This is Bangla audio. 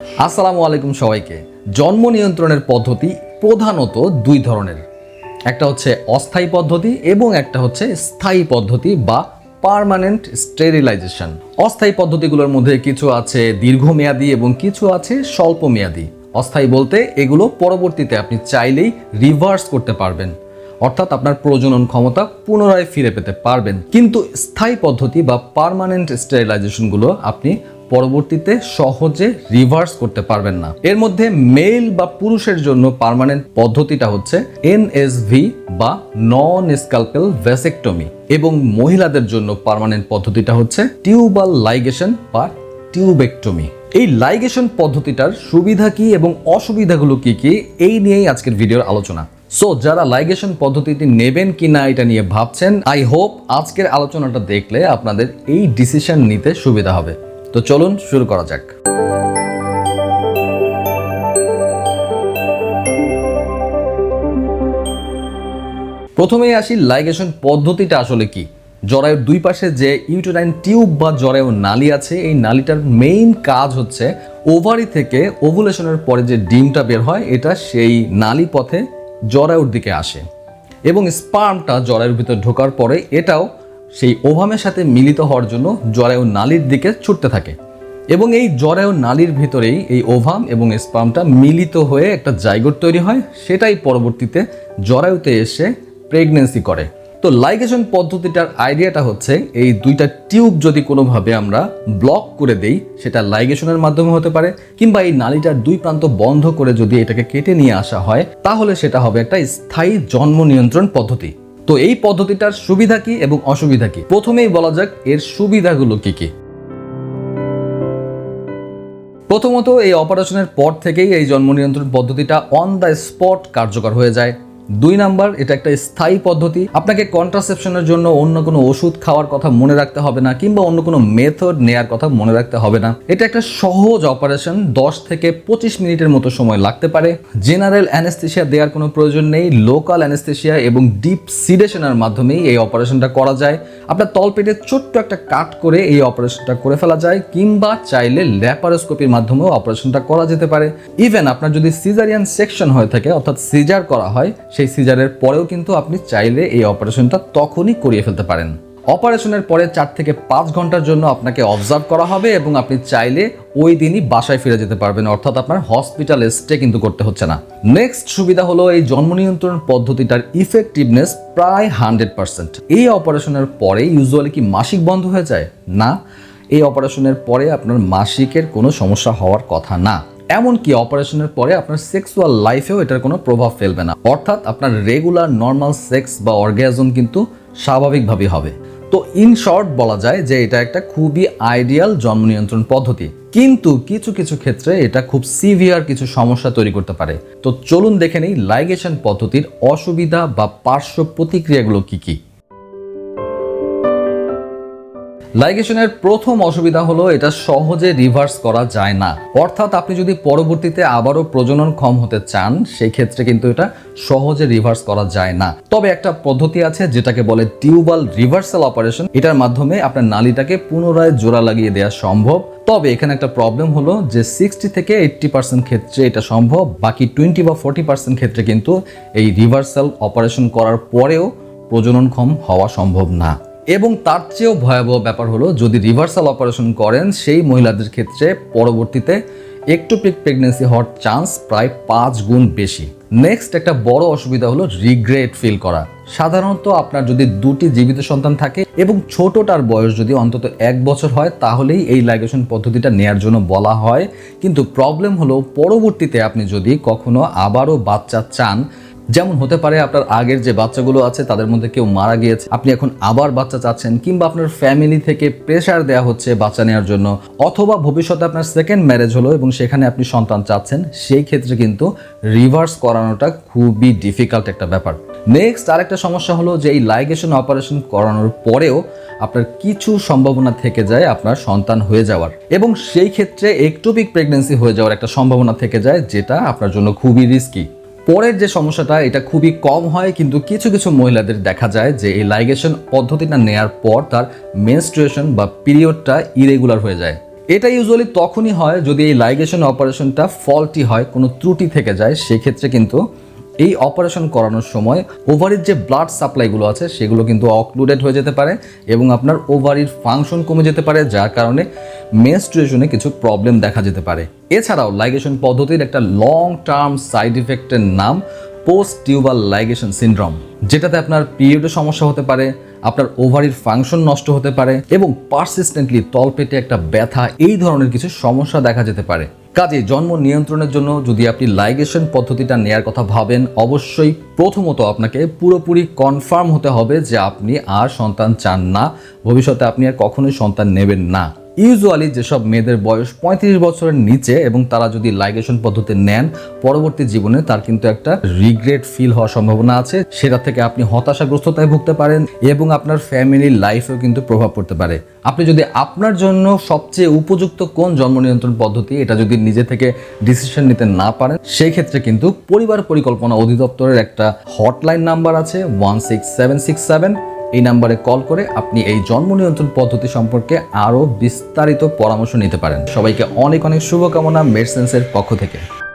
আসসালামু আলাইকুম সবাইকে। জন্ম নিয়ন্ত্রণের পদ্ধতি প্রধানত দুই ধরনের। একটা হচ্ছে অস্থায়ী পদ্ধতি এবং একটা হচ্ছে স্থায়ী পদ্ধতি বা পার্মানেন্ট স্টেরিলাইজেশন অস্থায়ী পদ্ধতিগুলোর মধ্যে কিছু আছে দীর্ঘমেয়াদী এবং কিছু আছে স্বল্প মেয়াদী অস্থায়ী বলতে এগুলো পরবর্তীতে আপনি চাইলেই রিভার্স করতে পারবেন। অর্থাৎ আপনার প্রজনন ক্ষমতা পুনরায় ফিরে পেতে পারবেন। কিন্তু স্থায়ী পদ্ধতি বা পার্মানেন্ট স্টেরিলাইজেশনগুলো আপনি পরবর্তীতে সহজে রিভার্স করতে পারবেন না। এর মধ্যে মেল বা পুরুষের জন্য পার্মানেন্ট পদ্ধতিটা হচ্ছে এনএসভি বা নন স্কালপেল ভ্যাসেক্টমি এবং মহিলাদের জন্য পার্মানেন্ট পদ্ধতিটা হচ্ছে টিউবাল লাইগেশন বা টিউবেক্টমি এই লাইগেশন পদ্ধতিটার সুবিধা কি এবং অসুবিধাগুলো কি কি এই নিয়েই আজকের ভিডিওর আলোচনা। সো যারা লাইগেশন পদ্ধতিটি নেবেন কি না এটা নিয়ে ভাবছেন আই হোপ আজকের আলোচনাটা দেখলে আপনাদের এই ডিসিশন নিতে সুবিধা হবে। তো চলুন শুরু করা যাক। প্রথমেই আসি লাইগেশন পদ্ধতিটা আসলে কি? জরায়ুর দুই পাশে যে ইউটেরাইন টিউব বা জরায়ু নালি আছে, এই নালিটার মেইন কাজ হচ্ছে ওভারি থেকে ওভুলেশনের পরে যে ডিমটা বের হয়, এটা সেই নালি পথে জরায়ুর দিকে আসে এবং স্পার্মটা জরায়ুর ভিতরে ঢোকার পরে এটাও সেই ওভামের সাথে মিলিত হওয়ার জন্য জরায়ু নালীর দিকে ছুটতে থাকে। এবং এই জরায়ু নালীর ভিতরেই এই ওভাম এবং স্পামটা মিলিত হয়ে একটা জায়গোট তৈরি হয়। সেটাই পরবর্তীতে জরায়ুতে এসে প্রেগনেন্সি করে। তো লাইগেশন পদ্ধতিটার আইডিয়াটা হচ্ছে এই দুইটা টিউব যদি কোনোভাবে আমরা ব্লক করে দেই, সেটা লাইগেশনের মাধ্যমে হতে পারে, কিংবা এই নালীটার দুই প্রান্ত বন্ধ করে যদি এটাকে কেটে নিয়ে আসা হয়, তাহলে সেটা হবে একটা স্থায়ী জন্ম নিয়ন্ত্রণ পদ্ধতি। তো এই পদ্ধতিটার সুবিধা কি এবং অসুবিধা কি? প্রথমেই বলা যাক এর সুবিধাগুলো কি কি। প্রথমত এই অপারেশনের পর থেকেই এই জন্ম নিয়ন্ত্রণ পদ্ধতিটা অন দ্য স্পট কার্যকর হয়ে যায়। দুই নাম্বার, এটা একটা স্থায়ী পদ্ধতি। আপনাকে কন্ট্রাসেপশনের জন্য অন্য কোনো ওষুধ খাওয়ার কথা মনে রাখতে হবে না, কিংবা অন্য কোনো মেথড নেয়ার কথা মনে রাখতে হবে না। এটা একটা সহজ অপারেশন দশ থেকে পঁচিশ মিনিটের মতো সময় লাগতে পারে। জেনারেল অ্যানেস্থেশিয়া দেওয়ার কোনো প্রয়োজন নেই। লোকাল অ্যানেস্থেশিয়া এবং ডিপ সিডেশনের মাধ্যমেই এই অপারেশনটা করা যায়। আপনার তলপেটে ছোট্ট একটা কাট করে এই অপারেশনটা করে ফেলা যায়, কিংবা চাইলে ল্যাপারোস্কোপির মাধ্যমেও অপারেশনটা করা যেতে পারে। ইভেন আপনার যদি সিজারিয়ান সেকশন হয়ে থাকে, অর্থাৎ সিজার করা হয় সেই সিজারের পরেও কিন্তু আপনি চাইলে এই অপারেশনটা তখনই করিয়ে ফেলতে পারেন। অপারেশনের পরে চার থেকে পাঁচ ঘণ্টার জন্য আপনাকে অবজার্ভ করা হবে এবং আপনি চাইলে ওই দিনই বাসায় ফিরে যেতে পারবেন। অর্থাৎ আপনার হসপিটাল স্টে কিন্তু করতে হচ্ছে না। নেক্সট সুবিধা হলো এই জন্ম নিয়ন্ত্রণ পদ্ধতিটার ইফেক্টিভনেস প্রায় হান্ড্রেড পার্সেন্ট এই অপারেশনের পরে ইউজুয়ালি কি মাসিক বন্ধ হয়ে যায়? না। এই অপারেশনের পরে আপনার মাসিকের কোনো সমস্যা হওয়ার কথা না। এমনকি অপারেশনের পরে আপনার সেক্সুয়াল লাইফেও এটার কোনো প্রভাব ফেলবে না। অর্থাৎ আপনার রেগুলার নর্মাল সেক্স বা অর্গ্যাজম কিন্তু স্বাভাবিকভাবেই হবে। তো ইন শর্ট বলা যায় যে এটা একটা খুবই আইডিয়াল জন্ম নিয়ন্ত্রণ পদ্ধতি। কিন্তু কিছু কিছু ক্ষেত্রে এটা খুব সিভিয়ার কিছু সমস্যা তৈরি করতে পারে। তো চলুন দেখে নেই লাইগেশন পদ্ধতির অসুবিধা বা পার্শ্ব প্রতিক্রিয়াগুলো কি কি? লাইগেশনের প্রথম অসুবিধা হলো এটা সহজে রিভার্স করা যায় না। অর্থাৎ আপনি যদি পরবর্তীতে আবারও প্রজনন ক্ষম হতে চান সেই ক্ষেত্রে কিন্তু এটা সহজে রিভার্স করা যায় না। তবে একটা পদ্ধতি আছে যেটাকে বলে টিউবাল রিভার্সাল অপারেশন এটার মাধ্যমে আপনার নালীটাকে পুনরায় জোড়া লাগিয়ে দেওয়া সম্ভব। তবে এখানে একটা প্রবলেম হলো যে সিক্সটি থেকে এইট্টি পার্সেন্ট ক্ষেত্রে এটা সম্ভব, বাকি টোয়েন্টি বা ফোর্টি পার্সেন্ট ক্ষেত্রে কিন্তু এই রিভার্সাল অপারেশন করার পরেও প্রজননক্ষম হওয়া সম্ভব না। এবং তার চেয়েও ভয়াবহ ব্যাপার হলো, যদি রিভার্সাল অপারেশন করেন, সেই মহিলাদের ক্ষেত্রে পরবর্তীতে একটোপিক প্রেগনেন্সি হওয়ার চান্স প্রায় পাঁচ গুণ বেশি। নেক্সট একটা বড় অসুবিধা হলো রিগ্রেট ফিল করা। সাধারণত আপনার যদি দুটি জীবিত সন্তান থাকে এবং ছোটটার বয়স যদি অন্তত এক বছর হয়, তাহলেই এই লাইগেশন পদ্ধতিটা নেয়ার জন্য বলা হয়। কিন্তু প্রবলেম হলো, পরবর্তীতে আপনি যদি কখনো আবারও বাচ্চা চান যেমন হতে পারে আপনার আগের যে বাচ্চাগুলো আছে, তাদের মধ্যে কেউ মারা গিয়েছে। আপনি এখন আবার বাচ্চা চাচ্ছেন, কিংবা আপনার ফ্যামিলি থেকে প্রেশার দেওয়া হচ্ছে বাচ্চা নেওয়ার জন্য, অথবা ভবিষ্যতে আপনার সেকেন্ড ম্যারেজ হলো এবং সেখানে আপনি সন্তান চাচ্ছেন, সেই ক্ষেত্রে কিন্তু রিভার্স করানোটা খুবই ডিফিকাল্ট একটা ব্যাপার। নেক্সট আরেকটা সমস্যা হলো যে এই লাইগেশন অপারেশন করানোর পরেও আপনার কিছু সম্ভাবনা থেকে যায় আপনার সন্তান হয়ে যাওয়ার। এবং সেই ক্ষেত্রে একটোপিক প্রেগনেন্সি হয়ে যাওয়ার একটা সম্ভাবনা থেকে যায়, যেটা আপনার জন্য খুবই রিস্কি পরের যে সমস্যাটা, এটা খুবই কম হয়, কিন্তু কিছু কিছু মহিলাদের দেখা যায় যে এই লাইগেশন পদ্ধতিটা নেয়ার পর তার মেনস্ট্রুয়েশন বা পিরিয়ডটা ইরেগুলার হয়ে যায়। এটা ইউজুয়ালি তখনই হয় যদি এই লাইগেশন অপারেশনটা ফল্টি হয়, কোনো ত্রুটি থেকে যায়, সেক্ষেত্রে কিন্তু এই অপারেশন করানোর সময় ওভারির যে ব্লাড সাপ্লাইগুলো আছে, সেগুলো কিন্তু অক্লুডেড হয়ে যেতে পারে এবং আপনার ওভারির ফাংশন কমে যেতে পারে, যার কারণে মেনস্ট্রুয়েশনে কিছু প্রবলেম দেখা যেতে পারে। এছাড়াও লাইগেশন পদ্ধতির একটা লং টার্ম সাইড ইফেক্টের নাম পোস্ট টিউবাল লাইগেশন সিনড্রোম যেটাতে আপনার পিরিয়ডে সমস্যা হতে পারে, আপনার ওভারির ফাংশন নষ্ট হতে পারে এবং পারসিস্টেন্টলি তলপেটে একটা ব্যথা, এই ধরনের কিছু সমস্যা দেখা যেতে পারে। কাজে জন্ম নিয়ন্ত্রণের জন্য যদি আপনি লাইগেশন পদ্ধতিটা নেয়ার কথা ভাবেন, অবশ্যই প্রথমত আপনাকে পুরোপুরি কনফার্ম হতে হবে যে আপনি আর সন্তান চান না। ভবিষ্যতে আপনি আর কখনোই সন্তান নেবেন না। ইউজুয়ালি যেসব মেয়েদের বয়স পঁয়ত্রিশ বছরের নিচে এবং তারা যদি লাইগেশন পদ্ধতি নেন, পরবর্তী জীবনে তার কিন্তু একটা রিগ্রেট ফিল হওয়ার সম্ভাবনা আছে। সেটা থেকে আপনি হতাশাগ্রস্ততায় ভুগতে পারেন এবং আপনার ফ্যামিলির লাইফেও কিন্তু প্রভাব পড়তে পারে। আপনি যদি আপনার জন্য সবচেয়ে উপযুক্ত কোন জন্ম নিয়ন্ত্রণ পদ্ধতি, এটা যদি নিজে থেকে ডিসিশন নিতে না পারেন সেই ক্ষেত্রে কিন্তু পরিবার পরিকল্পনা অধিদপ্তরের একটা হটলাইন নাম্বার আছে one six seven six seven এই নাম্বারে কল করে আপনি এই জন্ম নিয়ন্ত্রণ পদ্ধতি সম্পর্কে আরও বিস্তারিত পরামর্শ নিতে পারেন। সবাইকে অনেক অনেক শুভকামনা মেডসেন্সের পক্ষ থেকে।